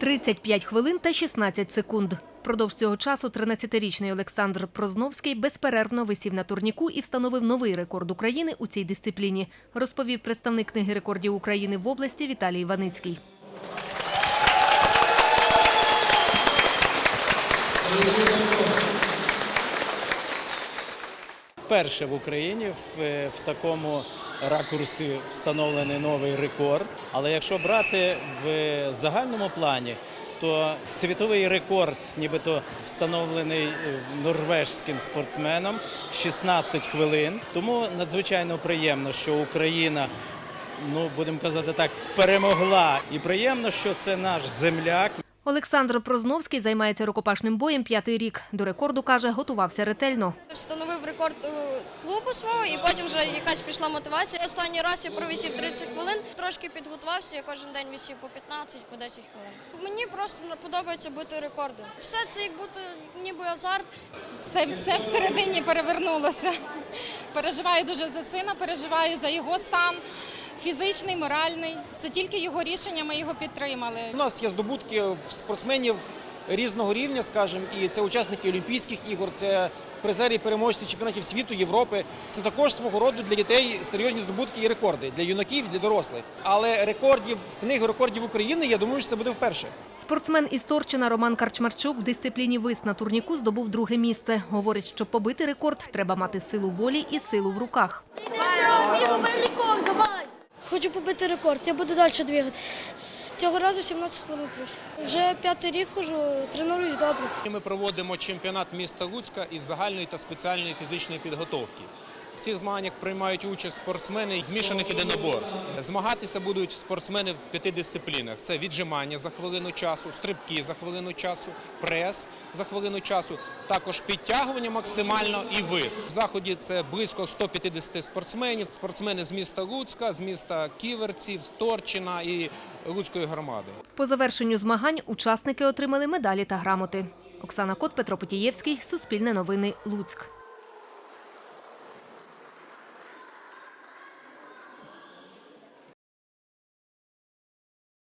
35 хвилин та 16 секунд. Впродовж цього часу 13-річний Олександр Прозновський безперервно висів на турніку і встановив новий рекорд України у цій дисципліні, розповів представник книги рекордів України в області Віталій Іваницький. Вперше в Україні в, е, в такому ракурсі встановлений новий рекорд. Але якщо брати в загальному плані, то світовий рекорд, нібито встановлений е, норвежським спортсменом 16 хвилин. Тому надзвичайно приємно, що Україна. Ну, будемо казати так, перемогла. І приємно, що це наш земляк, Олександр Прозновський займається рукопашним боєм п'ятий рік. До рекорду, каже, готувався ретельно. Встановив рекорд клубу свого і потім вже якась пішла мотивація. Останній раз я провісів 30 хвилин, трошки підготувався, я кожен день висів по 15, по 10 хвилин. Мені просто подобається бити рекорди. Все це як бути ніби азарт. все, все всередині перевернулося. Переживаю дуже за сина, переживаю за його стан, фізичний, моральний. Це тільки його рішення, ми його підтримали. У нас є здобутки в спортсменів різного рівня, скажімо, і це учасники Олімпійських ігор, це призери і переможці чемпіонатів світу, Європи. Це також свого роду для дітей серйозні здобутки і рекорди для юнаків, для дорослих. Але рекордів в книгу рекордів України, я думаю, що це буде вперше. Спортсмен із Торчина Роман Карчмарчук в дисципліні вис на турніку здобув друге місце. Говорить, щоб побити рекорд, треба мати силу волі і силу в руках. Хочу побити рекорд, я буду далі двигати. Цього разу 17 хвилин плюс. Вже п'ятий рік хожу, тренуюсь добре. Ми проводимо чемпіонат міста Луцька із загальної та спеціальної фізичної підготовки. В цих змаганнях приймають участь спортсмени змішаних єдиноборств. Змагатися будуть спортсмени в п'яти дисциплінах: це віджимання за хвилину часу, стрибки за хвилину часу, прес за хвилину часу, також підтягування максимально і вис. В заході це близько 150 спортсменів. Спортсмени з міста Луцька, з міста Ківерців, Торчина і Луцької громади. По завершенню змагань учасники отримали медалі та грамоти. Оксана Кот, Петро Потієвський, Суспільне новини, Луцьк.